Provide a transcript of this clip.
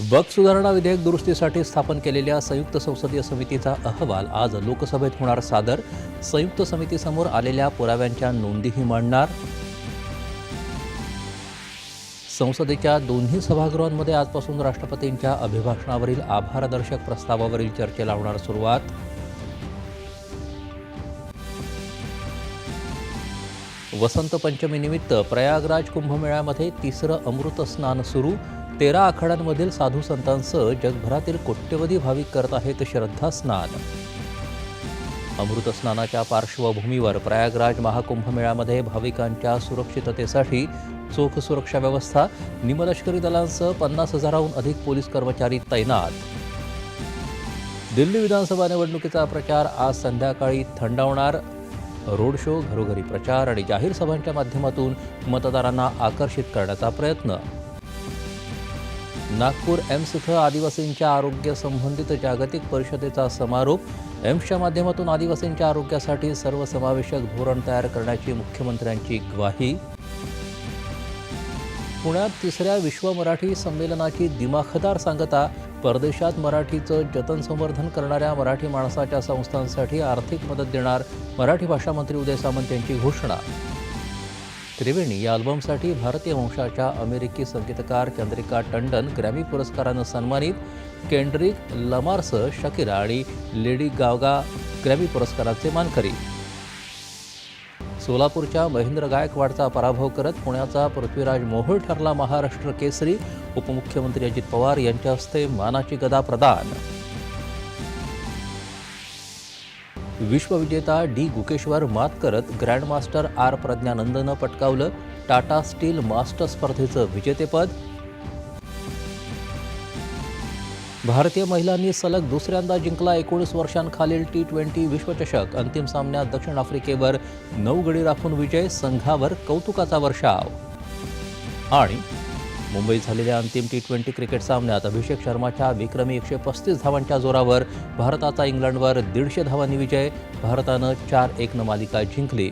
बग सुधारणा विधेयक दुरुस्तीसाठी स्थापन केलेल्या संयुक्त संसदीय समितीचा अहवाल आज लोकसभेत होणार सादर. संयुक्त समितीसमोर आलेल्या पुराव्यांच्या नोंदीही मांडणार. संसदेच्या दोन्ही सभागृहांमध्ये आजपासून राष्ट्रपतींच्या अभिभाषणावरील आभारदर्शक प्रस्तावावरील चर्चेला होणार सुरुवात. वसंत पंचमीनिमित्त प्रयागराज कुंभमेळ्यामध्ये तिसरं अमृत स्नान सुरू. तेरा आखाड्यांमधील साधू संतांसह जगभरातील कोट्यवधी भाविक करत आहेत श्रद्धास्नान अमृतस्नानाच्या पार्श्वभूमीवर प्रयागराज महाकुंभमेळ्यामध्ये भाविकांच्या सुरक्षिततेसाठी चोख सुरक्षा व्यवस्था निमलष्करी दलांसह पन्नास हजाराहून अधिक पोलीस कर्मचारी तैनात. दिल्ली विधानसभा निवडणुकीचा प्रचार आज संध्याकाळी थंडावणार. रोड शो घरोघरी प्रचार आणि जाहीर सभांच्या माध्यमातून मतदारांना आकर्षित करण्याचा प्रयत्न. नागपूर एम्स इथं आदिवासींच्या आरोग्य संबंधित जागतिक परिषदेचा समारोप. एम्सच्या माध्यमातून आदिवासींच्या आरोग्यासाठी सर्वसमावेशक धोरण तयार करण्याची मुख्यमंत्र्यांची ग्वाही. पुण्यात तिसऱ्या विश्व मराठी संमेलनाची दिमाखदार सांगता परदेशात मराठीचं जतन संवर्धन करणाऱ्या मराठी माणसाच्या संस्थांसाठी आर्थिक मदत देणार मराठी भाषा मंत्री उदय सामंत यांची घोषणा. त्रिवेणी या अल्बमसाठी भारतीय वंशाच्या अमेरिकी संगीतकार चंद्रिका टंडन ग्रॅमी पुरस्कारानं सन्मानित केंड्रिक लमारसह शकिरा आणि लेडी गावगा ग्रॅमी पुरस्काराचे मानकरी. सोलापूरच्या महेंद्र गायकवाडचा पराभव करत पुण्याचा पृथ्वीराज मोहोळ ठरला महाराष्ट्र केसरी उपमुख्यमंत्री अजित पवार यांच्या हस्ते मानाची गदा प्रदान. विश्वविजेता डी गुकेशवर मात करत ग्रँडमास्टर आर प्रज्ञानंदनं पटकावलं टाटा स्टील मास्टर स्पर्धेचं विजेतेपद. भारतीय महिलांनी सलग दुसऱ्यांदा जिंकला एकोणीस वर्षांखालील टी ट्वेंटी विश्वचषक. अंतिम सामन्यात दक्षिण आफ्रिकेवर नऊ गडी राखून विजय संघावर कौतुकाचा वर्षाव. आणि मुंबईत झालेल्या अंतिम टी ट्वेंटी क्रिकेट सामन्यात अभिषेक शर्माच्या विक्रमी एकशे पस्तीस धावांच्या जोरावर भारताचा इंग्लंडवर दीडशे धावांनी विजय भारतानं चार एकनं मालिका जिंकली.